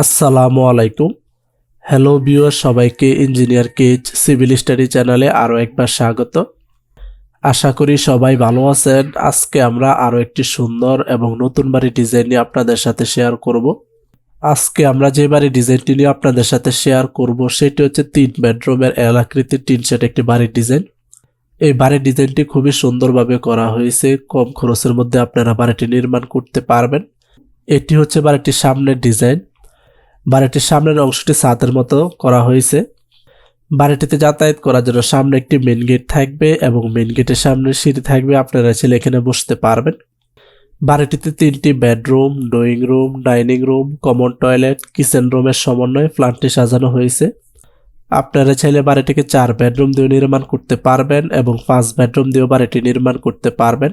আসসালামু আলাইকুম। Hello viewer সবাইকে ইঞ্জিনিয়ার কেজ সিভিল স্টাডি চ্যানেলে আরও একবার স্বাগত। আশা করি সবাই ভালো আছেন। আজকে আমরা আরও একটি সুন্দর এবং নতুন বাড়ি ডিজাইন নিয়ে আপনাদের সাথে শেয়ার করব। আজকে আমরা যে বাড়ি ডিজাইনটি নিয়ে আপনাদের সাথে শেয়ার করব, সেটি হচ্ছে তিন বেডরুমের এল আকৃতির টিন সেট একটি বাড়ির ডিজাইন এই বাড়ির ডিজাইনটি খুবই সুন্দরভাবে করা হয়েছে। কম খরচের মধ্যে আপনারা বাড়িটি নির্মাণ করতে পারবেন। এটি হচ্ছে বাড়িটির সামনের ডিজাইন বাড়িটির সামনের অংশটি ছাদের মতো করা হয়েছে। বাড়িটিতে যাতায়াত করার জন্য সামনে একটি মেন গেট থাকবে এবং মেন গেটের সামনে সিঁড়ি থাকবে। আপনারা ছেলে এখানে বসতে পারবেন। বাড়িটিতে তিনটি bedroom drawing room dining room common toilet kitchen রুমের সমন্বয়ে ফ্ল্যাটটি সাজানো হয়েছে। আপনারা চাইলে বাড়িটিকে চার বেডরুম দিয়ে নির্মাণ করতে পারবেন এবং পাঁচ বেডরুম দিয়েও বাড়িটি নির্মাণ করতে পারবেন।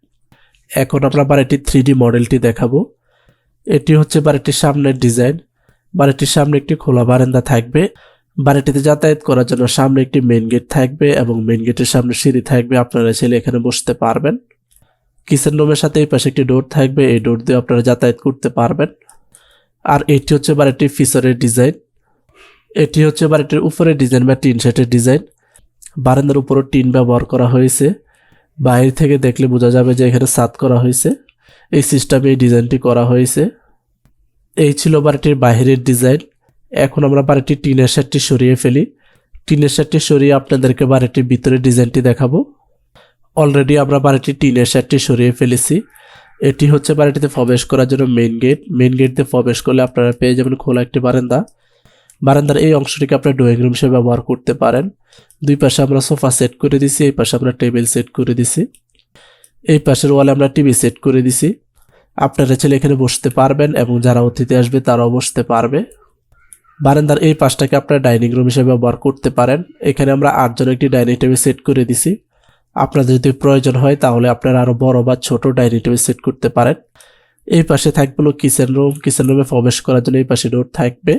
এখন আমরা বাড়িটির থ্রি মডেলটি দেখাবো। এটি হচ্ছে বাড়িটির সামনের ডিজাইন বাড়িটির সামনে একটি খোলা বারান্দা থাকবে। বাড়িটিতে যাতায়াত করার জন্য সামনে একটি মেন গেট থাকবে এবং মেন গেটের সামনে সিঁড়ি থাকবে। আপনারা ছেলে এখানে বসতে পারবেন। কিচেন রুমের সাথে এই পাশে একটি ডোর থাকবে। এই ডোর দিয়ে আপনারা যাতায়াত করতে পারবেন। আর এটি হচ্ছে বাড়িটির ফিচারের ডিজাইন এটি হচ্ছে বাড়িটির উপরের ডিজাইন বা টিন সেটের ডিজাইন বারান্দার উপরও টিন ব্যবহার করা হয়েছে। বাইরে থেকে দেখলে বোঝা যাবে যে এখানে সাত করা হয়েছে। এই সিস্টেমে এই ডিজাইনটি করা হয়েছে। এই ছিল বাড়িটির বাহিরের ডিজাইন এখন আমরা বাড়িটির টিনের শার্টটি সরিয়ে ফেলি। টিনের শার্টটি সরিয়ে আপনাদেরকে বাড়িটির ভিতরে ডিজাইনটি দেখাবো। অলরেডি আমরা বাড়িটির টিনের শার্টটি সরিয়ে ফেলেছি। এটি হচ্ছে বাড়িটিতে প্রবেশ করার জন্য মেন গেট মেন গেট দিয়ে প্রবেশ করলে আপনারা পেয়ে যাবেন খোলা একটি বারান্দা। বারান্দার এই অংশটিকে আপনার ড্রয়িং রুম হিসেবে ব্যবহার করতে পারেন। দুই পাশে আমরা সোফা সেট করে দিছি, এই পাশে আমরা টেবিল সেট করে দিছি। এই পাশের ওয়ালে আমরা টিভি সেট করে দিছি। আপনারা ছেলে এখানে বসতে পারবেন এবং যারা অতিথি আসবে তারাও বসতে পারবে। বারান্দার এই পাশটাকে আপনারা ডাইনিং রুম হিসেবে ব্যবহার করতে পারেন। এখানে আমরা আটজন একটি ডাইনিং টেবিল সেট করে দিছি। আপনাদের যদি প্রয়োজন হয় তাহলে আপনারা আরও বড় বা ছোট ডাইনিং টেবিল সেট করতে পারেন। এই পাশে থাকবে হলো কিচেন রুম কিচেন রুমে প্রবেশ করার জন্য এই পাশে ডোর থাকবে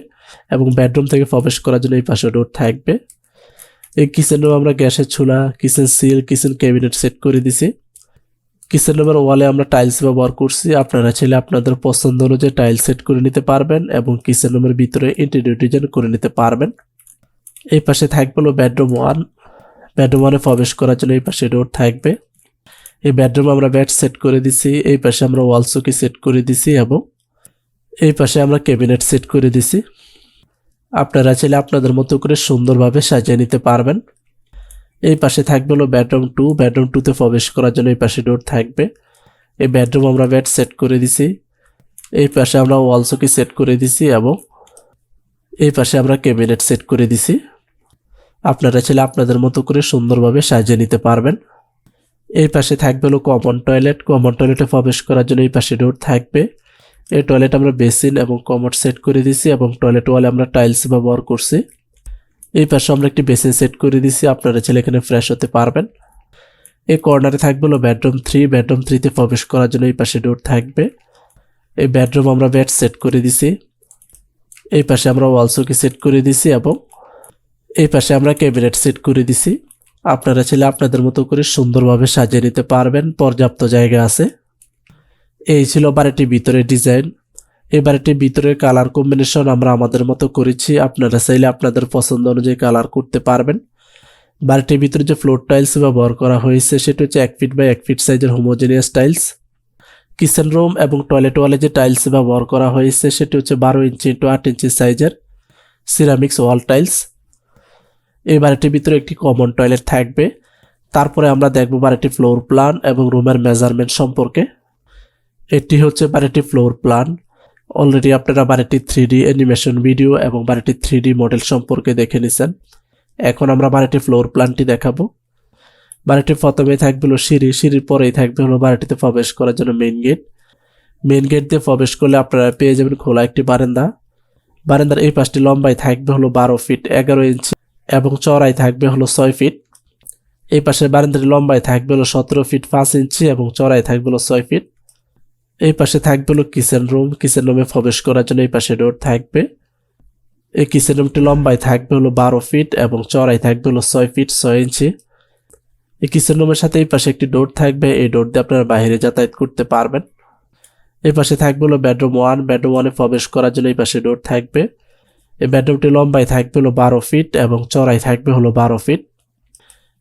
এবং বেডরুম থেকে প্রবেশ করার জন্য এই পাশে ডোর থাকবে। এই কিচেন রুম আমরা গ্যাসের চুলা kitchen seal kitchen cabinet set করে দিছি। কিচেন রুমের ওয়ালে আমরা টাইলস ব্যবহার করছি। আপনারা চাইলে আপনাদের পছন্দ অনুযায়ী টাইলস সেট করে নিতে পারবেন এবং কিচেন রুমের ভিতরে ইন্টেরিয়র ডিজাইন করে নিতে পারবেন। এই পাশে থাকবে হলো বেডরুম ওয়ান বেডরুম ওয়ানে প্রবেশ করার জন্য এই পাশে ডোর থাকবে। এই বেডরুম আমরা বেড সেট করে দিছি, এই পাশে আমরা ওয়াল চৌকি সেট করে দিছি এবং এই পাশে আমরা ক্যাবিনেট সেট করে দিছি। আপনারা চাইলে আপনাদের মতো করে সুন্দরভাবে সাজিয়ে নিতে পারবেন। এই পাশে থাকবে হলো বেডরুম টু বেডরুম টুতে প্রবেশ করার জন্য এই পাশে ডোর থাকবে। এই বেডরুম আমরা বেড সেট করে দিছি, এই পাশে আমরা ওয়াল চৌকি সেট করে দিছি এবং এই পাশে আমরা ক্যাবিনেট সেট করে দিছি। আপনারা চাইলে আপনাদের মতো করে সুন্দরভাবে সাজিয়ে নিতে পারবেন। এই পাশে থাকবে হলো কমন টয়লেট কমন টয়লেটে প্রবেশ করার জন্য এই পাশে ডোর থাকবে। এই টয়লেট আমরা বেসিন এবং কমোড সেট করে দিছি এবং টয়লেট ওয়ালে আমরা টাইলস ব্যবহার করছি। এই পাশে আমরা একটি বেসিন সেট করে দিছি আপনারা ছেলে এখানে ফ্রেশ হতে পারবেন। এই কর্নারে থাকবে হলো বেডরুম থ্রি বেডরুম থ্রিতে প্রবেশ করার জন্য এই পাশে ডোর থাকবে। এই বেডরুম আমরা বেড সেট করে দিছি এই পাশে আমরা ওয়াল চৌকি সেট করে দিছি এবং এই পাশে আমরা ক্যাবিনেট সেট করে দিছি আপনারা ছেলে আপনাদের মতো করে সুন্দরভাবে সাজিয়ে নিতে পারবেন। পর্যাপ্ত জায়গা আছে। এই ছিল বাড়িটির ভিতরের ডিজাইন। এই বাড়িটির ভিতরে কালার কম্বিনেশন আমরা আমাদের মতো করেছি। আপনারা চাইলে আপনাদের পছন্দ অনুযায়ী কালার করতে পারবেন। বাড়িটির ভিতরে যে ফ্লোর টাইলস ব্যবহার করা হয়েছে, সেটা হচ্ছে এক ফিট বাই এক ফিট সাইজের হোমোজেনিয়াস টাইলস। কিচেন রুম এবং টয়লেট ওয়ালে যে টাইলস ব্যবহার করা হয়েছে, সেটি হচ্ছে বারো ইঞ্চি ইন্টু আট ইঞ্চি সাইজের সিরামিক্স ওয়াল টাইলস। এই বাড়িটির ভিতরে একটি কমন টয়লেট থাকবে। তারপরে আমরা দেখব বাড়িটি ফ্লোর প্ল্যান এবং রুমের মেজারমেন্ট সম্পর্কে। এটি হচ্ছে বাড়িটি ফ্লোর প্ল্যান অলরেডি আপনারা বাড়িটি থ্রি ডি অ্যানিমেশন ভিডিও এবং বাড়িটি থ্রি ডি মডেল সম্পর্কে দেখে নিছেন। এখন আমরা বাড়িটি ফ্লোর প্ল্যানটি দেখাবো। বাড়িটি প্রথমেই থাকবে হলো সিঁড়ি। সিঁড়ির পরেই থাকবে হলো বাড়িটিতে প্রবেশ করার জন্য মেইন গেট মেইন গেট দিয়ে প্রবেশ করলে আপনারা পেয়ে যাবেন খোলা একটি বারান্দা। বারান্দার এই পাশটি লম্বায় থাকবে হলো বারো ফিট এগারো ইঞ্চি এবং চড়াই থাকবে হলো ছয় ফিট। এই পাশে বারান্দাটি লম্বায় থাকবে হলো সতেরো ফিট পাঁচ ইঞ্চি এবং চড়াই থাকবে হলো ছয় ফিট। এই পাশে থাকবে হলো কিচেন রুম। কিচেন রুমে প্রবেশ করার জন্য এই পাশে ডোর থাকবে। এই কিচেন রুমটি লম্বায় থাকবে হলো বারো ফিট এবং চড়াই থাকবে হলো ছয় ফিট ছয় ইঞ্চি। এই কিচেন রুমের সাথে এই পাশে একটি ডোর থাকবে। এই ডোর দিয়ে আপনারা বাইরে যাতায়াত করতে পারবেন। এই পাশে থাকবে হলো বেডরুম ওয়ান। বেডরুম ওয়ানে প্রবেশ করার জন্য এই পাশে ডোর থাকবে। এই বেডরুমটি লম্বায় থাকবে হলো বারো ফিট এবং চড়াই থাকবে হলো বারো ফিট।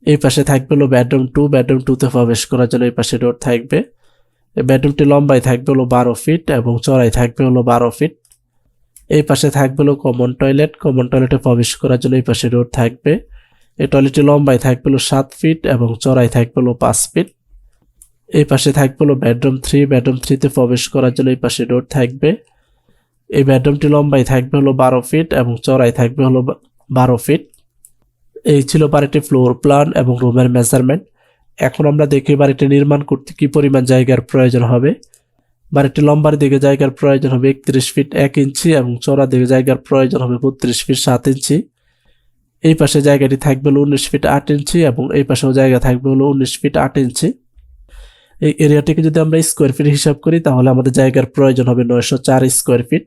এই পাশে থাকবে হলো বেডরুম টু বেডরুম টুতে প্রবেশ করার জন্য এই পাশে ডোর থাকবে। এই বেডরুমটি লম্বায় থাকবে হলো বারো ফিট এবং চড়াই থাকবে হলো বারো ফিট। এই পাশে থাকবে হলো কমন টয়লেট কমন টয়লেটে প্রবেশ করার জন্য এই পাশে ডোর থাকবে। এই টয়লেটটি লম্বায় থাকবে হলো সাত ফিট এবং চড়াই থাকবে হলো পাঁচ ফিট। এই পাশে থাকবে হলো বেডরুম থ্রি বেডরুম থ্রিতে প্রবেশ করার জন্য এই পাশে ডোর থাকবে। এই বেডরুমটি লম্বায় থাকবে হলো বারো ফিট এবং চড়াই থাকবে হলো বারো ফিট। এই ছিল বাড়িটি ফ্লোর প্ল্যান এবং রুমের মেজারমেন্ট। এখন আমরা দেখি বাড়িটি নির্মাণ করতে কি পরিমাণ জায়গার প্রয়োজন হবে। বাড়িটি লম্বার দিকে জায়গার প্রয়োজন হবে একত্রিশ ফিট এক ইঞ্চি এবং চড়া দিকে জায়গার প্রয়োজন হবে বত্রিশ ফিট সাত ইঞ্চি। এই পাশে জায়গাটি থাকবে হলো উনিশ ফিট আট ইঞ্চি এবং এই পাশেও জায়গা থাকবে হলো উনিশ ফিট আট ইঞ্চি। এই এরিয়াটিকে যদি আমরা স্কোয়ার ফিট হিসাব করি তাহলে আমাদের জায়গার প্রয়োজন হবে নয়শো চার স্কোয়ার ফিট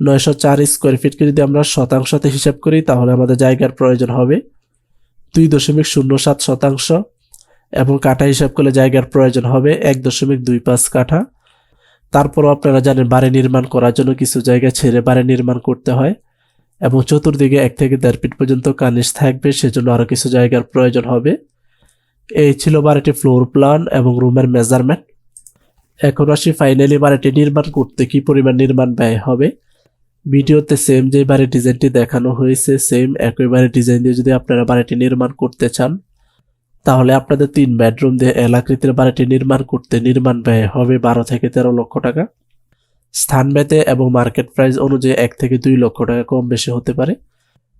নয়শো চার স্কোয়ার ফিটকে যদি আমরা শতাংশতে হিসাব করি, তাহলে আমাদের জায়গার প্রয়োজন হবে দুই দশমিক শূন্য সাত শতাংশ এবং কাঠা হিসাব করলে জায়গার প্রয়োজন হবে এক দশমিক দুই পাঁচ কাঠা। তারপরও আপনারা জানেন বাড়ি নির্মাণ করার জন্য কিছু জায়গা ছেড়ে বাড়ি নির্মাণ করতে হয় এবং চতুর্দিকে এক থেকে দেড় ফিট পর্যন্ত কানিস থাকবে, সেজন্য আরও কিছু জায়গার প্রয়োজন হবে। এই ছিল বাড়িটি ফ্লোর প্ল্যান এবং রুমের মেজারমেন্ট এখন আসি ফাইনালি বাড়িটি নির্মাণ করতে কি পরিমাণ নির্মাণ ব্যয় হবে। ভিডিওতে সেম যে বাড়ির ডিজাইনটি দেখানো হয়েছে সেম একই বাড়ির ডিজাইন দিয়ে যদি আপনারা বাড়িটি নির্মাণ করতে চান, তাহলে আপনাদের তিন বেডরুম দিয়ে এলাকৃতির বাড়িটি নির্মাণ করতে নির্মাণ ব্যয় হবে বারো থেকে তেরো লক্ষ টাকা। স্থান ভেদে এবং মার্কেট প্রাইস অনুযায়ী এক থেকে দুই লক্ষ টাকা কম বেশি হতে পারে।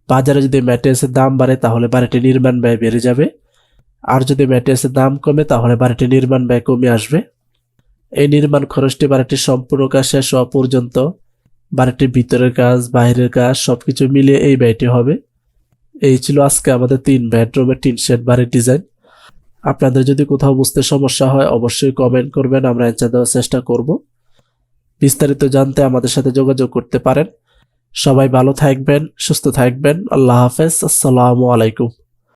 বাজারে যদি ম্যাটেরিয়ালসের দাম বাড়ে, তাহলে বাড়িটি নির্মাণ ব্যয় বেড়ে যাবে। আর যদি ম্যাটেরিয়ালসের দাম কমে, তাহলে বাড়িটি নির্মাণ ব্যয় কমে আসবে। এই নির্মাণ খরচটি বাড়িটির সম্পূর্ণ কাজ শেষ হওয়া পর্যন্ত বাড়িটির ভিতরের কাজ, বাইরের কাজ, সবকিছু মিলিয়ে এই ব্যয়টি হবে। এই ছিল আজকে আমাদের তিন বেডরুমের তিন শেড বাড়ির ডিজাইন আপনাদের যদি কোথাও বুঝতে সমস্যা হয়, অবশ্যই কমেন্ট করবেন, আমরা অ্যান্সার দেওয়ার চেষ্টা করব। বিস্তারিত জানতে আমাদের সাথে যোগাযোগ করতে পারেন। সবাই ভালো থাকবেন, সুস্থ থাকবেন। আল্লাহ হাফেজ, আসসালামু আলাইকুম।